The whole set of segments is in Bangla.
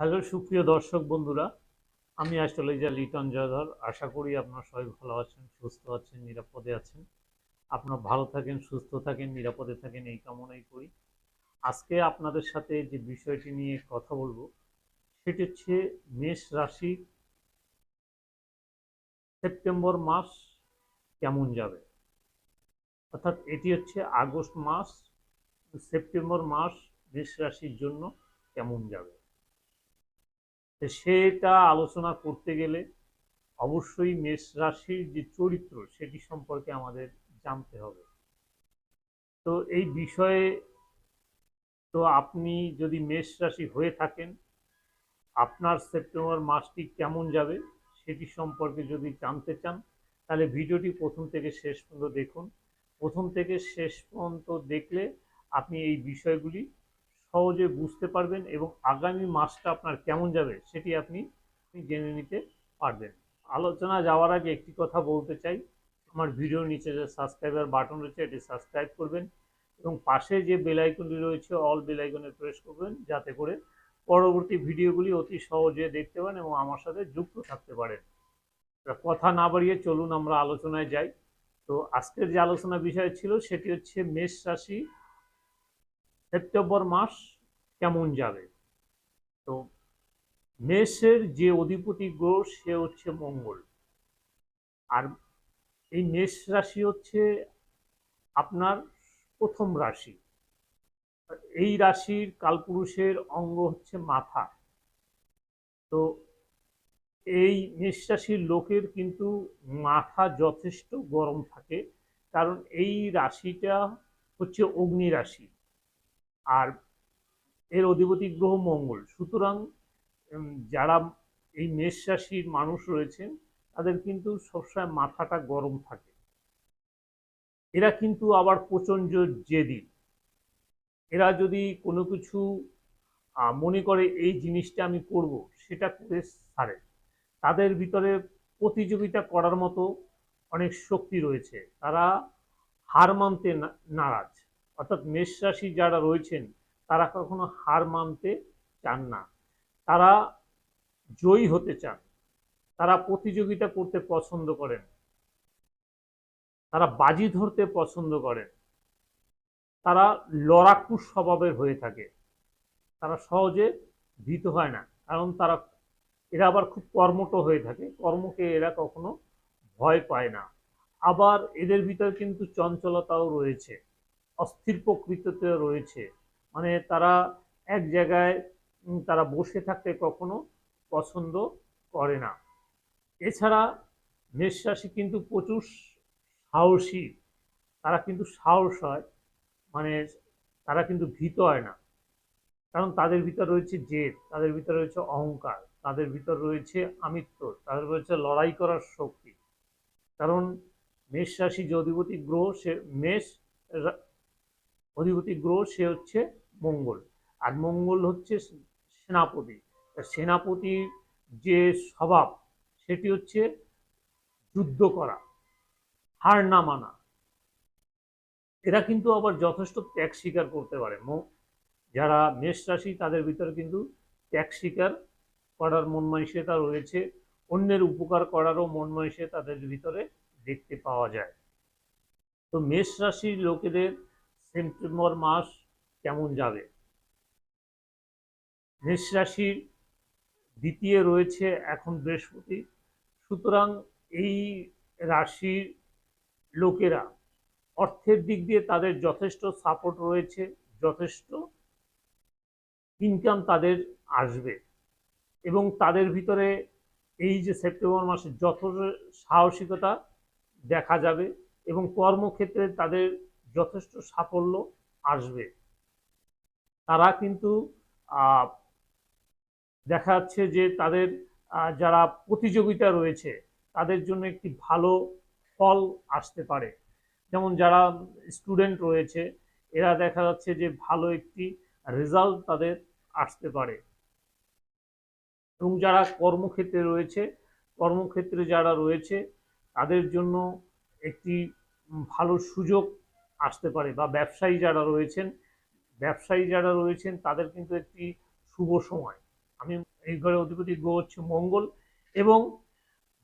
হ্যালো সুপ্রিয় দর্শক বন্ধুরা, আমি আসলে অ্যাস্ট্রোলজার লিটন জয়ধর। আশা করি আপনারা সবাই ভালো আছেন, সুস্থ আছেন, নিরাপদে আছেন। আপনারা ভালো থাকেন, সুস্থ থাকেন, নিরাপদে থাকেন, এই কামনাই করি। আজকে আপনাদের সাথে যে বিষয়টি নিয়ে কথা বলব, সেটি হচ্ছে মেষ রাশি সেপ্টেম্বর মাস কেমন যাবে? অর্থাৎ এটি হচ্ছে আগস্ট মাস, সেপ্টেম্বর মাস মেষ রাশির জন্য কেমন যাবে? সেটা আলোচনা করতে গেলে অবশ্যই মেষ রাশির যে চরিত্র, সেটি সম্পর্কে আমাদের জানতে হবে। তো এই বিষয়ে তো আপনি যদি মেষ রাশি হয়ে থাকেন, আপনার সেপ্টেম্বর মাসটি কেমন যাবে সেটি সম্পর্কে যদি জানতে চান, তাহলে ভিডিওটি প্রথম থেকে শেষ পর্যন্ত দেখুন। প্রথম থেকে শেষ পর্যন্ত দেখলে আপনি এই বিষয়গুলি সহজে বুঝতে পারবেন এবং আগামী মাসটা আপনার কেমন যাবে সেটি আপনি জেনে নিতে পারবেন। আলোচনা যাওয়ার আগে একটি কথা বলতে চাই। আমার ভিডিওর নিচে যে সাবস্ক্রাইবার বাটন রয়েছে, এটি সাবস্ক্রাইব করবেন এবং পাশে যে বেল আইকনটি রয়েছে, অল বেল আইকনে প্রেস করবেন যাতে করে পরবর্তী ভিডিওগুলি অতি সহজে দেখতে পারেন এবং আমার সাথে যুক্ত থাকতে পারেন। কথা না বাড়িয়ে চলুন আমরা আলোচনায় যাই। তো আজকের যে আলোচনা বিষয় ছিল, সেটি হচ্ছে মেষ রাশি সেপ্টেম্বর মাস কেমন যাবে? তো মেষের যে অধিপতি গ্রহ, সে হচ্ছে মঙ্গল। আর এই মেষ রাশি হচ্ছে আপনার প্রথম রাশি। এই রাশির কালপুরুষের অঙ্গ হচ্ছে মাথা। তো এই মেষ রাশির লোকের কিন্তু মাথা যথেষ্ট গরম থাকে। কারণ এই রাশিটা হচ্ছে অগ্নি রাশি। আর এর অধিপতি গ্রহ মঙ্গল। সুতরাং যারা এই মেষ রাশির মানুষ রয়েছেন, তাদের কিন্তু সবসময় মাথাটা গরম থাকে। এরা কিন্তু আবার প্রচণ্ড জেদি। এরা যদি কোনো কিছু মনে করে এই জিনিসটা আমি করব, সেটা করে সারে। তাদের ভিতরে প্রতিযোগিতা করার মতো অনেক শক্তি রয়েছে। তারা হার মানতে নারাজ। অর্থাৎ মেষ রাশি যারা রয়েছেন, তারা কখনো হার মানতে চান না। তারা জয়ী হতে চান। তারা প্রতিযোগিতা করতে পছন্দ করেন। তারা বাজি ধরতে পছন্দ করেন। তারা লড়াকু স্বভাবের হয়ে থাকে। তারা সহজে ভীত হয় না। কারণ তারা, এরা আবার খুব কর্মঠ হয়ে থাকে। কর্মকে এরা কখনো ভয় পায় না। আবার এদের ভিতরে কিন্তু চঞ্চলতাও রয়েছে। অস্থির প্রকৃতিতে রয়েছে। মানে তারা এক জায়গায় তারা বসে থাকতে কখনো পছন্দ করে না। এছাড়া মেষ রাশি কিন্তু প্রচুর সাহসী। তারা কিন্তু সাহস হয় মানে তারা কিন্তু ভীত হয় না। কারণ তাদের ভিতর রয়েছে জেদ, তাদের ভিতর রয়েছে অহংকার, তাদের ভিতর রয়েছে আমিত্ব, তাদের রয়েছে লড়াই করার শক্তি। কারণ মেষ রাশি যে অধিপতি গ্রহ, সে মেষ অধিপতি গ্রহ, সে হচ্ছে মঙ্গল। আর মঙ্গল হচ্ছে সেনাপতি। সেনাপতির যে স্বভাব, সেটি হচ্ছে যুদ্ধ করা, হার না মানা। এরা কিন্তু আবার যথেষ্ট ত্যাগ স্বীকার করতে পারে। যারা মেষ রাশি, তাদের ভিতরে কিন্তু ত্যাগ স্বীকার করার মন মানসিকতা রয়েছে। অন্যের উপকার করারও মন তাদের ভিতরে দেখতে পাওয়া যায়। তো মেষ রাশির লোকেদের সেপ্টেম্বর মাস কেমন যাবে? মেষ রাশির দ্বিতীয় রয়েছে এখন বৃহস্পতি। সুতরাং এই রাশির লোকেরা অর্থের দিক দিয়ে তাদের যথেষ্ট সাপোর্ট রয়েছে, যথেষ্ট ইনকাম তাদের আসবে। এবং তাদের ভিতরে এই যে সেপ্টেম্বর মাসে যথেষ্ট সাহসিকতা দেখা যাবে এবং কর্মক্ষেত্রে তাদের যথেষ্ট সাফল্য আসবে। তারা কিন্তু দেখা যাচ্ছে যে তাদের যারা প্রতিযোগিতা রয়েছে, তাদের জন্য একটি ভালো ফল আসতে পারে। যেমন যারা স্টুডেন্ট রয়েছে, এরা দেখা যাচ্ছে যে ভালো একটি রেজাল্ট তাদের আসতে পারে। এবং যারা কর্মক্ষেত্রে রয়েছে, কর্মক্ষেত্রে যারা রয়েছে, তাদের জন্য একটি ভালো সুযোগ আসতে পারে বা ব্যবসায়ী যারা রয়েছেন, ব্যবসায়ী যারা রয়েছেন, তাদের কিন্তু একটি শুভ সময়। আমি এই ঘরে অধিপতি গ্রহ হচ্ছে মঙ্গল এবং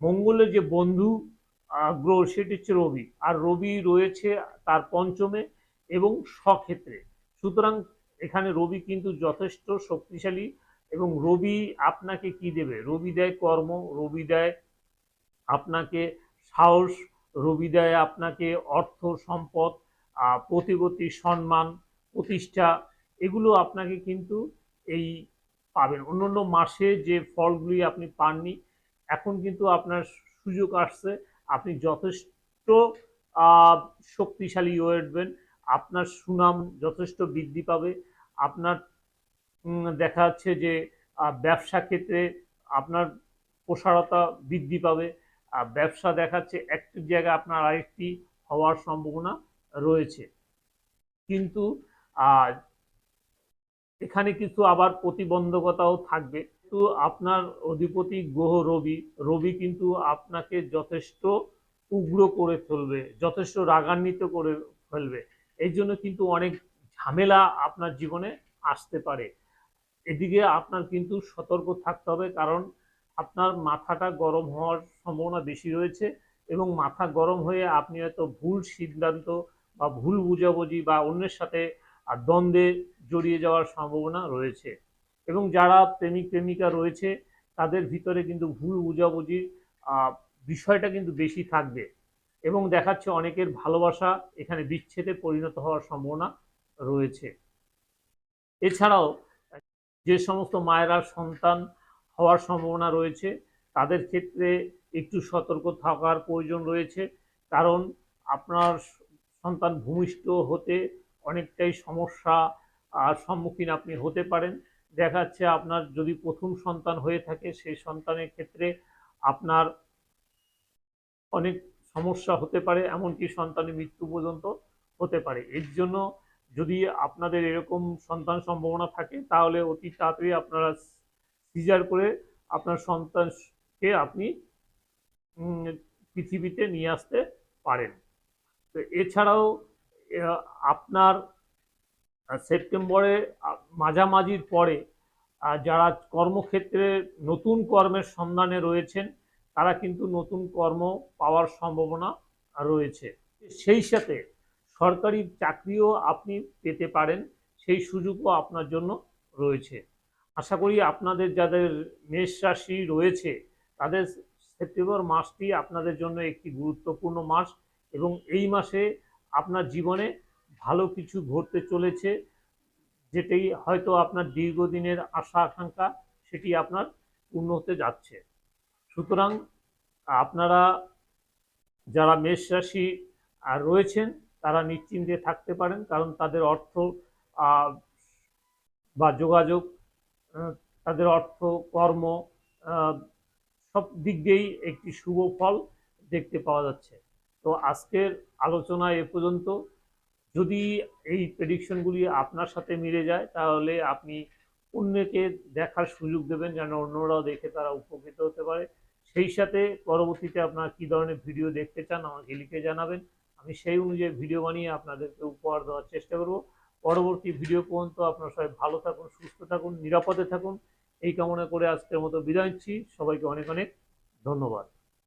মঙ্গলের যে বন্ধু গ্রহ, সেটি হচ্ছে রবি। আর রবি রয়েছে তার পঞ্চমে এবং স্বক্ষেত্রে সুতরাং এখানে রবি কিন্তু যথেষ্ট শক্তিশালী এবং রবি আপনাকে কি দেবে? রবি দেয় কর্ম, রবি দেয় আপনাকে সাহস, রবি দেয় আপনাকে অর্থ, সম্পদ প্রতিপত্তি, সম্মান, প্রতিষ্ঠা, এগুলো আপনাকে কিন্তু এই পাবেন। অন্যান্য মাসে যে ফলগুলি আপনি পাননি, এখন কিন্তু আপনার সুযোগ আসছে। আপনি যথেষ্ট শক্তিশালী হয়ে উঠবেন। আপনার সুনাম যথেষ্ট বৃদ্ধি পাবে। আপনার দেখা যাচ্ছে যে ব্যবসা ক্ষেত্রে আপনার প্রসারতা বৃদ্ধি পাবে। ব্যবসা দেখাচ্ছে একটি জায়গায় আপনার আরেকটি হওয়ার সম্ভাবনা। রয়েছে। কিন্তু এখানে কিছু আবার প্রতিবন্ধকতাও থাকবে। তো আপনার অধিপতি গ্রহ রবি রবি কিন্তু আপনাকে যথেষ্ট উগ্র করে ফেলবে, যথেষ্ট রাগান্বিত করে ফেলবে। এই জন্য কিন্তু অনেক ঝামেলা আপনার জীবনে আসতে পারে। এদিকে আপনার কিন্তু সতর্ক থাকতে হবে, কারণ আপনার মাথাটা গরম হওয়ার সম্ভাবনা বেশি রয়েছে এবং মাথা গরম হয়ে আপনি হয়তো ভুল সিদ্ধান্ত বা ভুল বুঝাবুঝি বা অন্যের সাথে দ্বন্দ্বে জড়িয়ে যাওয়ার সম্ভাবনা রয়েছে। এবং যারা প্রেমিক, প্রেমিকা রয়েছে, তাদের ভিতরে কিন্তু ভুল বুঝাবুঝির বিষয়টা কিন্তু বেশি থাকবে। এবং দেখাচ্ছে অনেকের ভালোবাসা এখানে বিচ্ছেদে পরিণত হওয়ার সম্ভাবনা রয়েছে। এছাড়াও, যে সমস্ত মায়েরা সন্তান হওয়ার সম্ভাবনা রয়েছে, তাদের ক্ষেত্রে একটু সতর্ক থাকার প্রয়োজন রয়েছে। কারণ আপনার সন্তান ভূমিষ্ঠ হতে অনেকটাই সমস্যা আর সম্মুখীন আপনি হতে পারেন। দেখা যাচ্ছে আপনার যদি প্রথম সন্তান হয়ে থাকে, সেই সন্তানের ক্ষেত্রে আপনার অনেক সমস্যা হতে পারে, এমনকি সন্তানের মৃত্যু পর্যন্ত হতে পারে। এর জন্য যদি আপনাদের এরকম সন্তান সম্ভাবনা থাকে, তাহলে অতি তাড়াতাড়ি আপনারা সিজার করে আপনার সন্তানকে আপনি পৃথিবীতে নিয়ে আসতে পারেন। তো এছাড়াও আপনার সেপ্টেম্বরে মাঝামাঝির পরে যারা কর্মক্ষেত্রে নতুন কর্মের সন্ধানে রয়েছেন, তারা কিন্তু নতুন কর্ম পাওয়ার সম্ভাবনা রয়েছে। সেই সাথে সরকারি চাকরিও আপনি পেতে পারেন, সেই সুযোগও আপনার জন্য রয়েছে। আশা করি আপনাদের যাদের মেষ রাশি রয়েছে, তাদের সেপ্টেম্বর মাসটি আপনাদের জন্য একটি গুরুত্বপূর্ণ মাস। এবং এই মাসে আপনার জীবনে ভালো কিছু ঘটতে চলেছে, যেটি হয়তো আপনার দীর্ঘদিনের আশা, আকাঙ্ক্ষা, সেটি আপনার পূর্ণ হতে যাচ্ছে। সুতরাং আপনারা যারা মেষ রাশি রয়েছেন, তারা নিশ্চিন্তে থাকতে পারেন, কারণ তাদের অর্থ বা যোগাযোগ তাদের অর্থ, কর্ম সব দিক দিয়েই একটি শুভ ফল দেখতে পাওয়া যাচ্ছে। তো আজকের আলোচনা এ পর্যন্ত। যদি এই প্রেডিকশনগুলি আপনার সাথে মিলে যায়, তাহলে আপনি অন্যকে দেখার সুযোগ দেবেন যেন অন্যরাও দেখে তারা উপকৃত হতে পারে। সেই সাথে পরবর্তীতে আপনারা কী ধরনের ভিডিও দেখতে চান আমাকে লিখে জানাবেন। আমি সেই অনুযায়ী ভিডিও বানিয়ে আপনাদেরকে উপহার দেওয়ার চেষ্টা করব। পরবর্তী ভিডিও পর্যন্ত আপনার সবাই ভালো থাকুন, সুস্থ থাকুন, নিরাপদে থাকুন। এই কামনা করে আজকের মতো বিদায় নিচ্ছি। সবাইকে অনেক অনেক ধন্যবাদ।